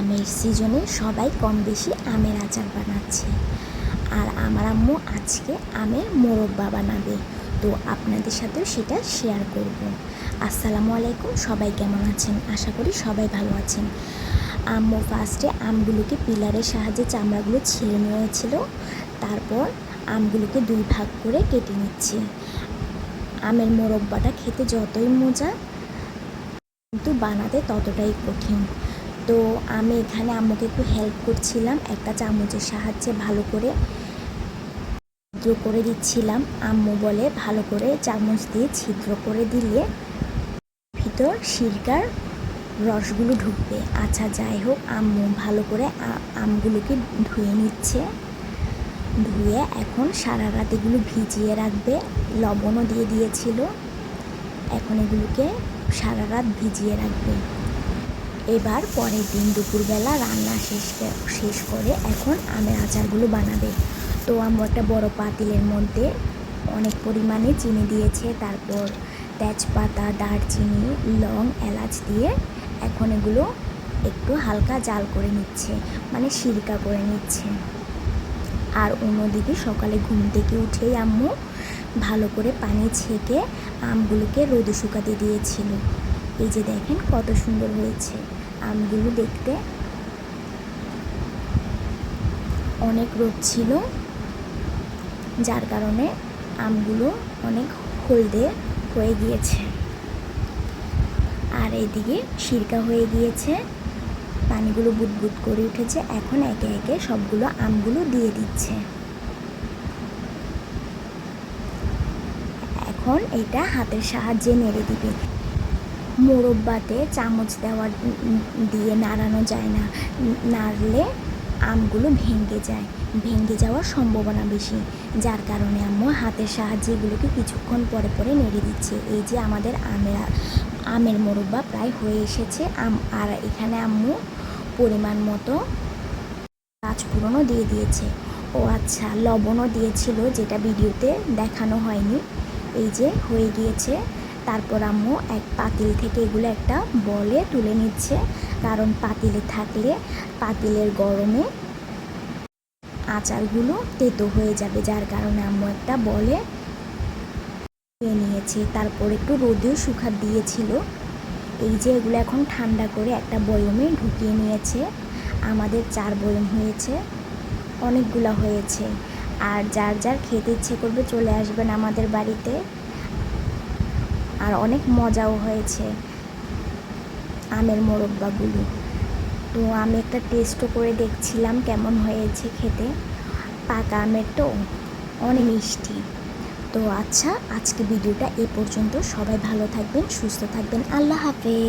আমের সিজনে সবাই কম বেশি আমের আচার বানাচ্ছে। আর আমার আম্মু আজকে আমের মোরব্বা বানাবে। তো আপনাদের সাথেও সেটা শেয়ার করব। আসসালামু আলাইকুম, সবাই কেমন আছেন? আশা করি সবাই ভালো আছেন। আম্মু ফার্স্টে আমগুলোকে পিলারের সাহায্যে চামড়াগুলো ছিঁড়ে নিয়েছিল তারপর আমগুলোকে দুই ভাগ করে কেটে নিচ্ছে। আমের মোরব্বাটা খেতে যতই মজা, কিন্তু বানাতে ততটাই কঠিন। তো আমি এখানে আম্মুকে একটু হেল্প করছিলাম, একটা চামচের সাহায্যে ভালো করে ছিদ্র করে দিচ্ছিলাম। আম্মু বলে ভালো করে চামচ দিয়ে ছিদ্র করে দিলে ভিতর সিরকার রসগুলো ঢুকবে। আচ্ছা যাই হোক, আম্মু ভালো করে আমগুলোকে ধুয়ে নিচ্ছে। ধুয়ে এখন সারা রাত এগুলো ভিজিয়ে রাখবে। লবণও দিয়ে দিয়েছিল। এখন এগুলোকে সারা রাত ভিজিয়ে রাখবে। এবার পরের দিন দুপুরবেলা রান্না শেষ শেষ করে এখন আমের আচারগুলো বানাবে। তো আমরা একটা বড় পাতিলের মধ্যে অনেক পরিমাণে চিনি দিয়েছে, তারপর তেজপাতা, দারচিনি, লং, এলাচ দিয়ে এখন এগুলো একটু হালকা জাল করে নিচ্ছে মানে সিরকা করে নিচ্ছে। আর অন্যদিকে সকালে ঘুম থেকে উঠেই আম্মু ভালো করে পানি ছেঁকে আমগুলোকে রোদে শুকাতে দিয়েছিল। এই যে দেখেন কত সুন্দর হয়েছে আমগুলো দেখতে। অনেক রোদ ছিল, যার কারণে আমগুলো অনেক হলদে হয়ে গিয়েছে। আর এদিকে সিরকা হয়ে গিয়েছে, পানিগুলো বুদবুদ করে উঠেছে, এখন একে একে সবগুলো আমগুলো দিয়ে দিচ্ছে। এখন এটা হাতের সাহায্যে নেড়ে দিবে। মোরব্বাতে চামচ দেওয়ার দিয়ে নাড়ানো যায় না। নাড়লে আমগুলো ভেঙে যায়। ভেঙে যাওয়ার সম্ভাবনা বেশি। যার কারণে আম্মু হাতের সাহায্যে এগুলোকে কিছুক্ষণ পরে পরে নেড়ে দিচ্ছে। এই যে আমাদের আমের আমের মোরব্বা প্রায় হয়ে এসেছে। আম, আর এখানে আম্মু পরিমাণ মতো পাঁচফোড়নও দিয়ে দিয়েছে। ও আচ্ছা লবণও দিয়েছিল, যেটা ভিডিওতে দেখানো হয়নি। এই যে হয়ে গিয়েছে তারপর আম্মু এক পাতিল থেকে এগুলো একটা বলে তুলে নিচ্ছে। কারণ পাতিলে থাকলে পাতিলের গরমে আচারগুলো তেতো হয়ে যাবে, যার কারণে আম্মু একটা বলে নিয়ে নিয়েছে। তারপর একটু রোদেও শুকা দিয়েছিল। এই যে এগুলো এখন ঠান্ডা করে একটা বয়মে ঢুকিয়ে নিয়েছে। আমাদের চার বয়ম হয়েছে, অনেকগুলো হয়েছে। আর যার যার খেতে ইচ্ছে করবে চলে আসবেন আমাদের বাড়িতে। আর অনেক মজাও হয়েছে আমের মোরব্বাগুলো তো আমি একটা টেস্টও করে দেখছিলাম কেমন হয়েছে খেতে। পাকা আমের তো অনেক মিষ্টি। তো আচ্ছা আজকে ভিডিওটা এ পর্যন্ত। সবাই ভালো থাকবেন, সুস্থ থাকবেন। আল্লাহ হাফেজ।